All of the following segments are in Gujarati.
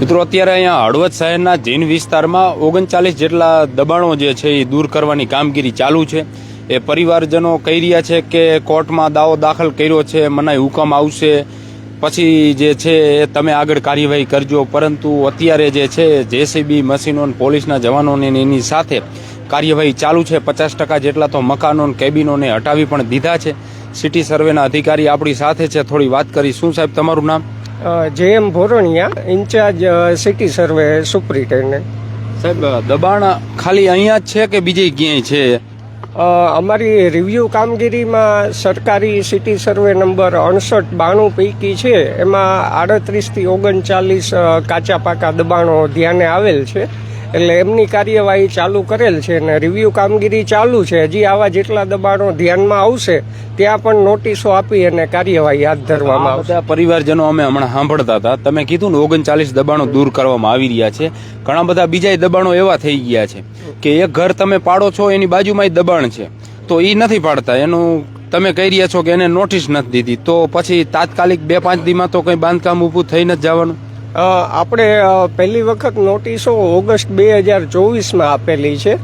મિત્રો, અત્યારે અહીંયા હળવદ શહેરના જૈન વિસ્તારમાં ઓગણચાલીસ જેટલા દબાણો જે છે એ દૂર કરવાની કામગીરી ચાલુ છે. એ પરિવારજનો કહી રહ્યા છે કે કોર્ટમાં દાવો દાખલ કર્યો છે, મનાઈ હુકમ આવશે. પછી જે છે એ તમે આગળ કાર્યવાહી કરજો. પરંતુ અત્યારે જે છે, જેસીબી મશીનો પોલીસના જવાનોને એની સાથે કાર્યવાહી ચાલુ છે. પચાસ ટકા જેટલા તો મકાનો કેબિનોને હટાવી પણ દીધા છે. સિટી સર્વેના અધિકારી આપણી સાથે છે. થોડી વાત કરી. શું સાહેબ, તમારું નામ? J M Bhoraniya incharge city survey superintendent. સાહેબ દબાણ ખાલી અહીંયા જ છે કે બીજે ક્યાંય છે? અમારી રિવ્યુ કામગીરીમાં સરકારી સિટી સર્વે નંબર અડસઠ બાણું પૈકી છે. એમાં આડત્રીસથી ઓગણચાલીસ કાચા પાકા દબાણો ધ્યાને આવેલ છે. એટલે એમની કાર્યવાહી ચાલુ કરેલ છે અને રિવ્યુ કામગીરી ચાલુ છે. હજી આવા જેટલા દબાણો ધ્યાનમાં આવશે ત્યાં પણ નોટિસો આપી અને કાર્યવાહી હાથ ધરવામાં આવશે. પરિવારજનો અમે હમણાં સાંભળતા હતા. તમે કીધું ને ઓગણચાલીસ દબાણો દૂર કરવામાં આવી રહ્યા છે. ઘણા બધા બીજા દબાણો એવા થઈ ગયા છે કે એક ઘર તમે પાડો છો એની બાજુમાં દબાણ છે. તો એ નથી પાડતા. એનું તમે કહી રહ્યા છો કે એને નોટિસ નથી દીધી. તો પછી તાત્કાલિક બે પાંચ દીમાં તો કંઈ બાંધકામ ઊભું થઈ જ જવાનું? આપણે પહેલી વખત નોટિસો ઓગસ્ટ બે હજાર ચોવીસમાં આપેલી છે.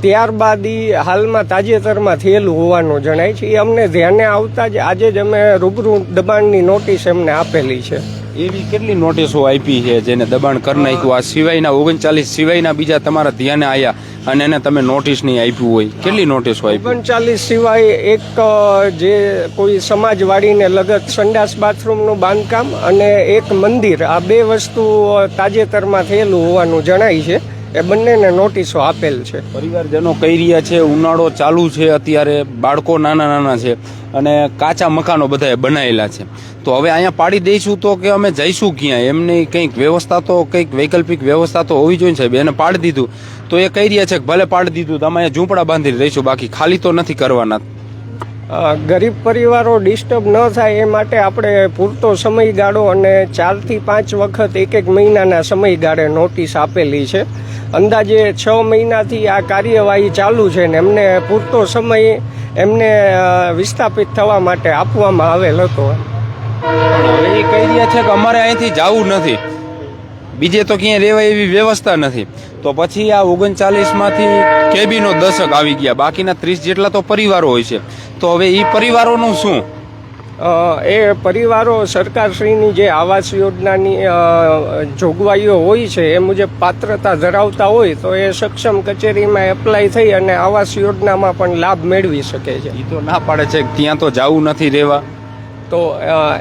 ત્યારબાદ એ હાલમાં તાજેતરમાં થયેલું હોવાનું જણાય છે. એ અમને ધ્યાને આવતા જ આજે જ અમે રૂબરૂ દબાણની નોટિસ એમને આપેલી છે. એવી કેટલી નોટિસો આપી છે જેને દબાણ કરી નાખ્યું? આ સિવાયના ઓગણચાલીસ સિવાયના બીજા તમારા ધ્યાને આવ્યા અને એને તમે નોટિસ નહીં આપ્યું હોય. કેટલી નોટિસો આપી ઓગણચાલીસ સિવાય એક જે કોઈ સમાજવાડીને લગત સંડાસ બાથરૂમનું બાંધકામ અને એક મંદિર, આ બે વસ્તુ તાજેતરમાં થયેલું હોવાનું જણાય છે. એ બંનેને નોટિસો આપેલ છે. પરિવારજનો કહી રહ્યા છે ઉનાળો ચાલુ છે અત્યારે બાળકો નાના નાના છે અને કાચા મકાનો બધાએ બનાવેલા છે. તો હવે અહીંયા પાડી દઈશું તો કે અમે જઈશું ક્યાં? એમની કંઈક વ્યવસ્થા તો કંઈક વૈકલ્પિક વ્યવસ્થા તો હોવી જોઈએ સાહેબ. એને પાડી દીધું. તો એ કહી રહ્યા છે કે ભલે પાડી દીધું તો અમે અહીંયા ઝૂંપડા બાંધી રહીશું બાકી ખાલી તો નથી કરવાના. ગરીબ પરિવારો ડિસ્ટર્બ ન થાય એ માટે આપણે પૂરતો સમયગાળો અને ચારથી પાંચ વખત એક એક મહિનાના સમયગાળે નોટિસ આપેલી છે. અંદાજે છ મહિનાથી આ કાર્યવાહી ચાલુ છે ને એમને પૂરતો સમય એમને વિસ્થાપિત થવા માટે આપવામાં આવેલ હતો. એ કહી રહ્યા છે કે અમારે અહીંથી જવું નથી. બીજે તો ક્યાંય રહેવાય એવી વ્યવસ્થા નથી. તો પછી આ ઓગણચાલીસમાંથી કેબીનો દશક આવી ગયા. બાકીના ત્રીસ જેટલા તો પરિવારો હોય છે. તો હવે એ પરિવારોનું શું? એ પરિવારો સરકારશ્રીની જે આવાસ યોજનાની જોગવાઈઓ હોય છે એ મુજબ પાત્રતા ધરાવતા હોય તો એ સક્ષમ કચેરીમાં એપ્લાય થઈ અને આવાસ યોજનામાં પણ લાભ મેળવી શકે છે. એ તો ના પાડે છે ત્યાં તો જવું નથી રહેવા. તો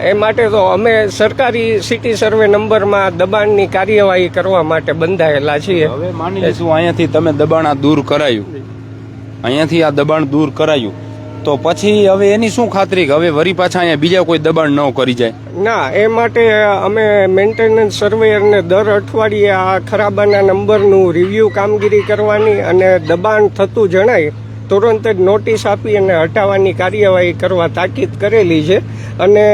એ માટે તો અમે સરકારી સિટી સર્વે નંબરમાં દબાણની કાર્યવાહી કરવા માટે બંધાયેલા છીએ. હવે માની લઈશું અહીંયાથી તમે દબાણ દૂર કરાયું. અહીંયાથી આ દબાણ દૂર કરાયું. તો પછી હવે એની શું ખાતરી કે હવે વરી પાછા અહીંયા બીજા કોઈ દબાણ ન કરી જાય? ના, એ માટે અમે મેન્ટેનન્સ સર્વેયરને દર અઠવાડિયે આ ખરાબાના નંબરનું રિવ્યુ કામગીરી કરવાની અને દબાણ થતું જણાય, તુરંત જ નોટિસ આપી અને હટાવવાની કાર્યવાહી કરવા તાકીદ કરેલી છે. અને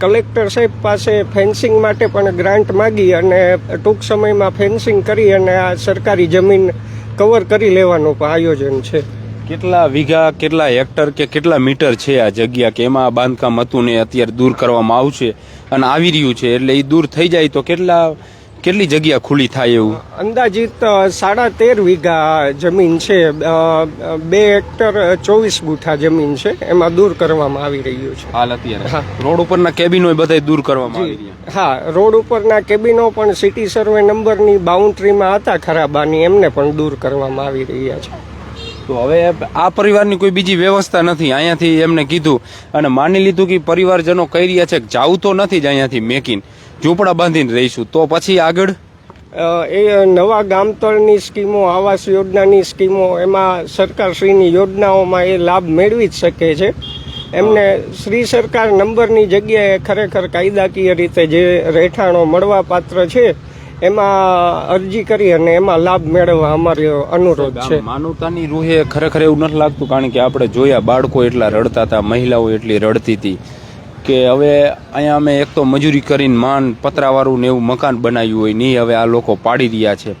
કલેક્ટર સાહેબ પાસે ફેન્સિંગ માટે પણ ગ્રાન્ટ માગી અને ટૂંક સમયમાં ફેન્સિંગ કરી અને આ સરકારી જમીન કવર કરી લેવાનું આયોજન છે. કેટલા વીઘા કેટલા હેક્ટર કે કેટલા મીટર છે આ જગ્યા કે એમાં બાંધકામ હતું ને અત્યારે દૂર કરવામાં આવશે અને આવી રહ્યું છે એટલે એ દૂર થઈ જાય તો કેટલા કેટલી જગ્યા ખુલ્લી થાય એવું? અંદાજિત સાડા તેર વીઘા જમીન છે. બે હેક્ટર ચોવીસ ગુઠા જમીન છે. એમાં દૂર કરવામાં આવી રહ્યું છે. હાલ અત્યારે? રોડ ઉપરના કેબિનો બધા દૂર કરવામાં આવી રહ્યા? હા રોડ ઉપરના કેબિનો પણ સિટી સર્વે નંબરની બાઉન્ડ્રીમાં હતા ખરાબાની એમને પણ દૂર કરવામાં આવી રહ્યા છે. તો હવે આ પરિવારની કોઈ બીજી વ્યવસ્થા નથી. અહીંયાથી એમને કીધું અને માની લીધું કે પરિવારજનો કહી રહ્યા છે કે જાવું તો નથી જ અહીંયાથી મેકીન ઝૂંપડા બાંધીને રહીશું. તો પછી આગળ? એ નવા ગામતળની સ્કીમો, આવાસ યોજનાની સ્કીમો, એમાં સરકારશ્રીની યોજનાઓમાં એ લાભ મેળવી જ શકે છે. એમને શ્રી સરકાર નંબરની જગ્યાએ ખરેખર કાયદાકીય રીતે જે રહેઠાણો મળવાપાત્ર છે એમાં અરજી કરી અને એમાં લાભ મેળવવા અમારો અનુરોધ છે. માનવતાની રૂહે ખરેખર એવું નથી લાગતું કારણ કે આપણે જોયા બાળકો એટલા રડતા હતા મહિલાઓ એટલી રડતી હતી કે હવે અહીંયા અમે એક તો મજૂરી કરીને માન પતરાવાળું ને એવું મકાન બનાવ્યું હોય નહીં હવે આ લોકો પાડી રહ્યા છે.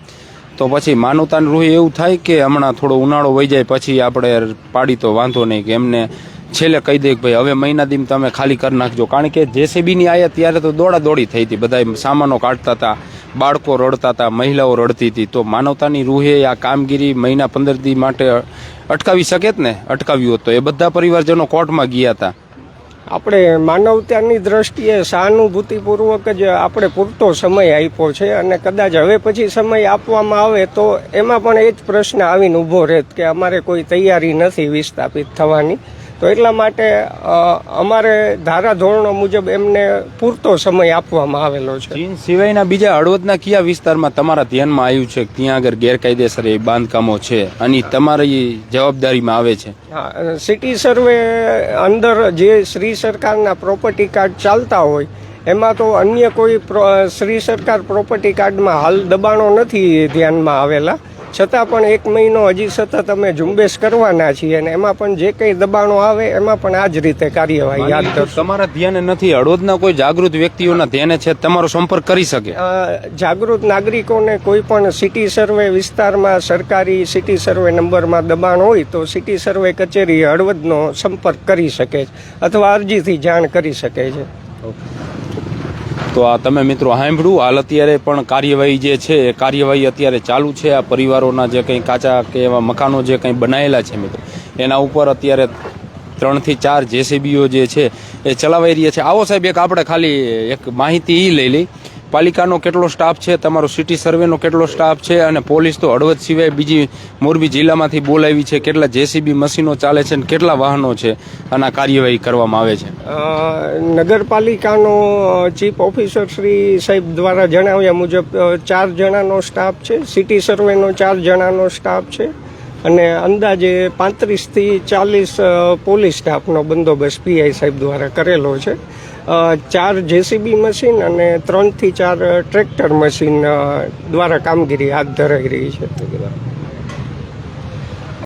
તો પછી માનવતાની રૂહે એવું થાય કે હમણાં થોડો ઉનાળો વહી જાય પછી આપણે પાડી તો વાંધો નહીં કે એમને છેલ્લે કહી દે ભાઈ, હવે મહિના દીમ તમે ખાલી કરી નાખજો. કારણ કે જેસીબીની આયા ત્યારે તો દોડા દોડી થઈ હતી. બધા સામાનો કાઢતા હતા, બાળકો રડતા હતા, મહિલાઓ રડતી હતી. તો માનવતાની રૂહે આ કામગીરી મહિના પંદર દી માટે અટકાવી શકે જ ને? અટકાવ્યું હતું એ બધા પરિવારજનો કોર્ટમાં ગયા હતા. આપણે માનવતાની દ્રષ્ટિએ સહાનુભૂતિપૂર્વક જ આપણે પૂરતો સમય આપ્યો છે અને કદાચ હવે પછી સમય આપવામાં આવે તો એમાં પણ એ જ પ્રશ્ન આવીને ઊભો રહેત કે અમારે કોઈ તૈયારી નથી વિસ્થાપિત થવાની. તો એટલા માટે અમારે ધારાધોરણો મુજબ એમને પૂરતો સમય આપવામાં આવેલો છે. ચીન સિવાયના બીજા હળવદના કયા વિસ્તારમાં તમારા ધ્યાનમાં આવ્યું છે? કે ત્યાં આગળ ગેરકાયદેસર એ બાંધકામો છે અને તમારી જવાબદારીમાં આવે છે. સિટી સર્વે અંદર જે શ્રી સરકારના પ્રોપર્ટી કાર્ડ ચાલતા હોય એમાં તો અન્ય કોઈ શ્રી સરકાર પ્રોપર્ટી કાર્ડમાં હાલ દબાણો નથી ધ્યાનમાં આવેલા. છતાં પણ એક મહિનો હજી સતત અમે ઝુંબેશ કરવાના છીએ અને એમાં પણ જે કંઈ દબાણો આવે એમાં પણ આ જ રીતે કાર્યવાહી યાદ કરશું. તમારા ધ્યાને નથી હળવદના કોઈ જાગૃત વ્યક્તિઓના ધ્યાને છે તમારો સંપર્ક કરી શકે. જાગૃત નાગરિકોને કોઈ પણ સિટી સર્વે વિસ્તારમાં સરકારી સિટી સર્વે નંબરમાં દબાણ હોય તો સિટી સર્વે કચેરી હળવદનો સંપર્ક કરી શકે છે અથવા અરજીથી જાણ કરી શકે છે. તો આ તમે મિત્રો સાંભળ્યું, હાલ અત્યારે પણ કાર્યવાહી જે છે, એ કાર્યવાહી અત્યારે ચાલુ છે. આ પરિવારોના જે કંઈ કાચા કે એવા મકાનો જે કંઈ બનાવેલા છે મિત્રો, એના ઉપર અત્યારે ત્રણથી ચાર જેસીબીઓ જે છે, એ ચલાવાઈ રહ્યા છે. આવો સાહેબ, એક આપણે ખાલી એક માહિતી એ લઈ લઈ. પાલિકાનો કેટલો સ્ટાફ છે, તમારો સિટી સર્વેનો કેટલો સ્ટાફ છે અને પોલીસ તો હળવદ સિવાય બીજી મોરબી જિલ્લામાંથી બોલાવી છે. કેટલા જેસીબી મશીનો ચાલે છે અને કેટલા વાહનો છે અને કાર્યવાહી કરવામાં આવે છે? નગરપાલિકાનો ચીફ ઓફિસર શ્રી સાહેબ દ્વારા જણાવ્યા મુજબ ચાર જણાનો સ્ટાફ છે, સિટી સર્વેનો ચાર જણાનો સ્ટાફ છે અને અંદાજે પાંત્રીસથી ચાલીસ પોલીસ સ્ટાફનો બંદોબસ્ત પીઆઈ સાહેબ દ્વારા કરેલો છે. ચાર જેસીબી મશીન અને ત્રણથી ચાર ટ્રેક્ટર મશીન દ્વારા કામગીરી હાથ ધરાઈ રહી છે.